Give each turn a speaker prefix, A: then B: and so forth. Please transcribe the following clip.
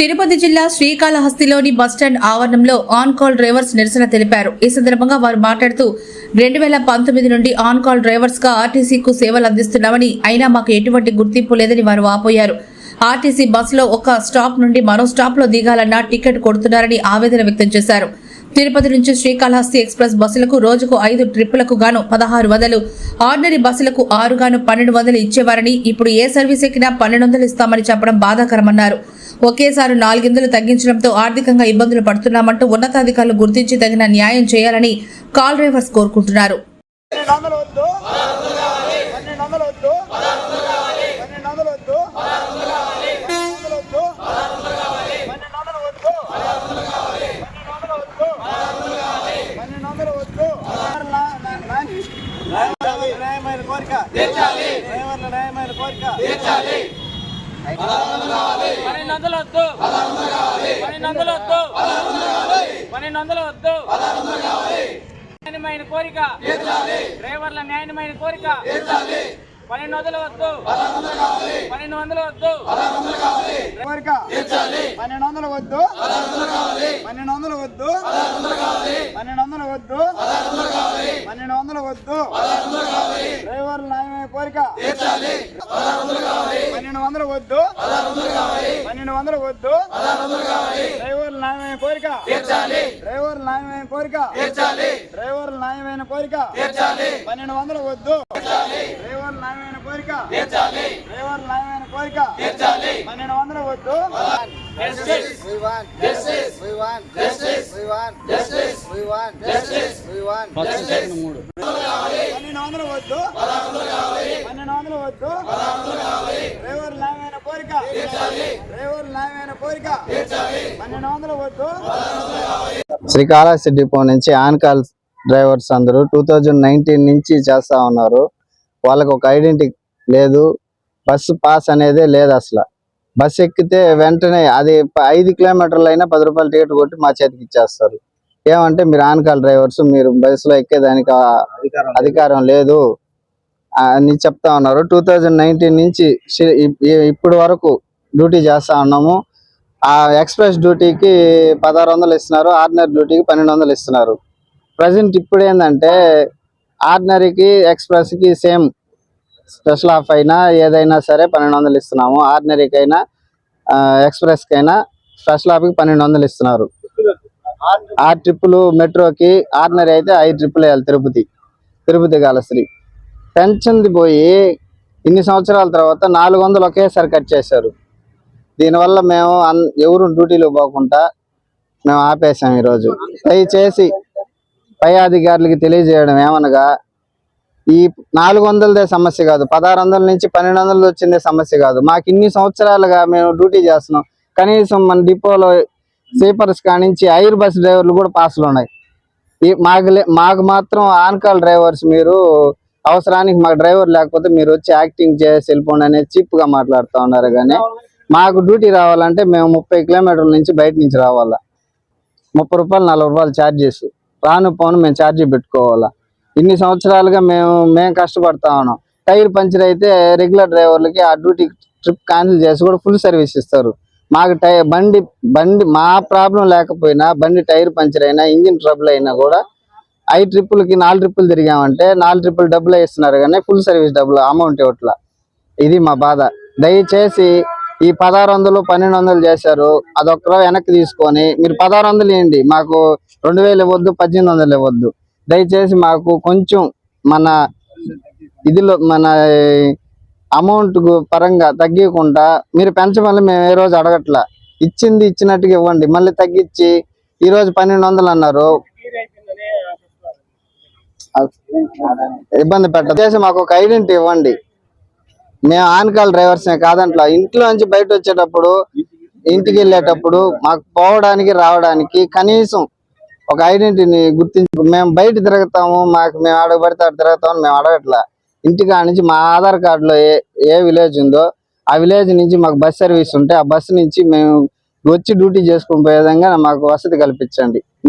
A: తిరుపతి జిల్లా శ్రీకాళహస్తిలోని బస్టాండ్ ఆవరణంలో ఆన్ కాల్ డ్రైవర్స్ నిరసన తెలిపారు. ఈ సందర్భంగా వారు మాట్లాడుతూ రెండు వేల పంతొమ్మిది నుండి ఆన్ కాల్ డ్రైవర్స్గా ఆర్టీసీకు సేవలు అందిస్తున్నామని అయినా మాకు ఎటువంటి గుర్తింపు లేదని వారు ఆపోయారు ఆర్టీసీ బస్సులో ఒక స్టాప్ నుండి మరో స్టాప్లో దిగాలన్నా టికెట్ కొడుతున్నారని ఆవేదన వ్యక్తం చేశారు. తిరుపతి నుంచి శ్రీకాళహస్తి ఎక్స్ప్రెస్ బస్సులకు రోజుకు ఐదు ట్రిప్పులకు గాను పదహారు వందలు ఆర్డినరీ బస్సులకు ఆరు గాను పన్నెండు వందలు ఇచ్చేవారని ఇప్పుడు ఏ సర్వీస్ ఎక్కినా పన్నెండు వందలు ఇస్తామని చెప్పడం బాధాకరమన్నారు. ఒకేసారి నాలుగిందలు తగ్గించడంతో ఆర్థికంగా ఇబ్బందులు పడుతున్నామంటూ ఉన్నతాధికారులు గుర్తించి తగిన న్యాయం చేయాలని కాల్ డ్రైవర్స్ కోరుకుంటున్నారు.
B: న్యాయమైన కోరిక. న్యాయమైన కోరిక.
C: పన్నెండు వందలు వద్దు పన్నెండు వందలు వద్దు పన్నెండు వందలు వద్దు న్యాయమైన కోరిక. డ్రైవర్ల న్యాయమైన కోరిక పన్నెండు వందలు వద్దు పన్నెండు వందలు వద్దు
B: కోరిక. పన్నెండు వందలు వద్దు. పన్నెండు వందలు వద్దు. పన్నెండు వందలు వద్దు. పన్నెండు వందలు వద్దు. డ్రైవర్ న్యాయమైన కోరిక. పన్నెండు వందలు వద్దు. పన్నెండు వందలు వద్దు. డ్రైవర్ న్యాయమైన కోరిక. డ్రైవర్ న్యాయమైన కోరిక. డ్రైవర్ న్యాయమైన కోరిక. పన్నెండు వందలు వద్దు. డ్రైవర్ న్యాయమైన కోరిక. డ్రైవర్ న్యాయమైన కోరిక. పన్నెండు వందలు వద్దు.
D: We want justice. We want justice. We want justice. We want justice. We want justice.
B: పన్నెండు వందలు వద్దు పన్నెండు వందలు వద్దు డ్రైవర్ న్యాయమైన కోరిక డ్రైవర్ న్యాయమైన కోరిక పన్నెండు వందలు వద్దు
D: శ్రీకాళహస్తి డిపో నుంచి ఆన్ కాల్ డ్రైవర్స్ అందరూ టూ థౌజండ్ నైన్టీన్ నుంచి చేస్తా ఉన్నారు వాళ్ళకి ఒక ఐడెంటిటీ లేదు బస్సు పాస్ అనేదే లేదు అసలు బస్సు ఎక్కితే వెంటనే అది ఐదు కిలోమీటర్లు అయినా పది రూపాయలు టికెట్ కొట్టి మా చేతికి ఇచ్చేస్తారు. ఏమంటే మీరు ఆన్ కాల్ డ్రైవర్స్ మీరు బస్సులో ఎక్కేదానికి అధికారం లేదు. అని చెప్తా ఉన్నారు. టూ థౌజండ్ నైన్టీన్ నుంచి ఇప్పటి వరకు డ్యూటీ చేస్తా ఉన్నాము. ఆ ఎక్స్ప్రెస్ డ్యూటీకి పదహారు వందలు ఇస్తున్నారు. ఆర్డినరీ డ్యూటీకి పన్నెండు వందలు ఇస్తున్నారు. ప్రజెంట్ ఇప్పుడు ఏంటంటే ఆర్డినరీకి ఎక్స్ప్రెస్కి సేమ్ స్పెషల్ ఆఫ్ అయినా ఏదైనా సరే పన్నెండు వందలు ఇస్తున్నాము. ఆర్డినరీకి అయినా ఎక్స్ప్రెస్ ఎక్స్ప్రెస్కి అయినా స్పెషల్ ఆఫ్కి పన్నెండు వందలు ఇస్తున్నారు. ఆరు ట్రిప్పులు మెట్రోకి ఆర్డినరీ అయితే ఐదు ట్రిప్పులు వేయాలి తిరుపతి తిరుపతి కాలశ్రీ పెన్షన్ది పోయి ఇన్ని సంవత్సరాల తర్వాత నాలుగు వందలు ఒకేసారి కట్ చేశారు. దీనివల్ల మేము అన్ ఎవరు డ్యూటీలు పోకుండా మేము ఆపేసాం ఈరోజు. దయచేసి పై అధికారులకి తెలియజేయడం ఏమనగా ఈ నాలుగు వందలదే సమస్య కాదు పదహారు వందల నుంచి పన్నెండు వందలు వచ్చిందే సమస్య కాదు. మాకు ఇన్ని సంవత్సరాలుగా మేము డ్యూటీ చేస్తున్నాం. కనీసం మన డిపోలో స్లీపర్స్ కానించి ఐర్ బస్ డ్రైవర్లు కూడా పాసులు ఉన్నాయి. ఈ మాకు లే- మాకు మాత్రం ఆన్ కాల్ డ్రైవర్స్ మీరు అవసరానికి మాకు డ్రైవర్ లేకపోతే మీరు వచ్చి యాక్టింగ్ చేసి వెళ్ళిపోండి అనేది చిప్గా మాట్లాడుతూ ఉన్నారు కానీ మాకు డ్యూటీ రావాలంటే మేము ముప్పై కిలోమీటర్ల నుంచి బయట నుంచి రావాలా. ముప్పై రూపాయలు నలభై రూపాయలు ఛార్జెస్. రాను పోను మేము ఛార్జీ పెట్టుకోవాలా. ఇన్ని సంవత్సరాలుగా మేము మేము కష్టపడతా ఉన్నాం. టైర్ పంచర్ అయితే రెగ్యులర్ డ్రైవర్లకి ఆ డ్యూటీ ట్రిప్ క్యాన్సిల్ చేసి కూడా ఫుల్ సర్వీస్ ఇస్తారు. మాకు టై బండి బండి మా ప్రాబ్లం లేకపోయినా బండి టైర్ పంచర్ అయినా ఇంజిన్ ట్రబుల్ అయినా కూడా ఐదు ట్రిప్పులకి నాలుగు ట్రిప్పులు తిరిగామంటే నాలుగు ట్రిప్పులు డబ్బులు ఇస్తున్నారు కానీ ఫుల్ సర్వీస్ డబ్బులు అమౌంట్ ఇవ్వట్లా. ఇది మా బాధ. దయచేసి ఈ పదహారు వందలు పన్నెండు వందలు చేశారు. అదొక్కరో వెనక్కి తీసుకొని మీరు పదహారు వందలు ఇవ్వండి. మాకు రెండు వేలు ఇవ్వద్దు పద్దెనిమిది వందలు ఇవ్వద్దు. దయచేసి మాకు కొంచెం మన ఇదిలో మన అమౌంట్ పరంగా తగ్గకుండా మీరు పెంచమని మేము ఏ రోజు అడగట్లా. ఇచ్చింది ఇచ్చినట్టుగా ఇవ్వండి. మళ్ళీ తగ్గించి ఈ రోజు పన్నెండు వందలు అన్నారు. ఇబ్బంది పెట్ట మాకు ఒక ఐడెంటిటీ ఇవ్వండి. మేము ఆన్ డ్రైవర్సే కాదంట్లా. ఇంట్లో నుంచి బయట వచ్చేటప్పుడు ఇంటికి వెళ్ళేటప్పుడు మాకు పోవడానికి రావడానికి కనీసం ఒక ఐడెంటిటీని గుర్తించి మేము బయట తిరుగుతాము మాకు మేము అడగబడితే అక్కడ తిరుగుతామని మేము అడగట్లా. ఇంటికా నుంచి మా ఆధార్ కార్డులో ఏ ఏ విలేజ్ ఉందో ఆ విలేజ్ నుంచి మాకు బస్ సర్వీస్ ఉంటే ఆ బస్సు నుంచి మేము వచ్చి డ్యూటీ చేసుకుని పోయే విధంగా మాకు వసతి కల్పించండి. మేము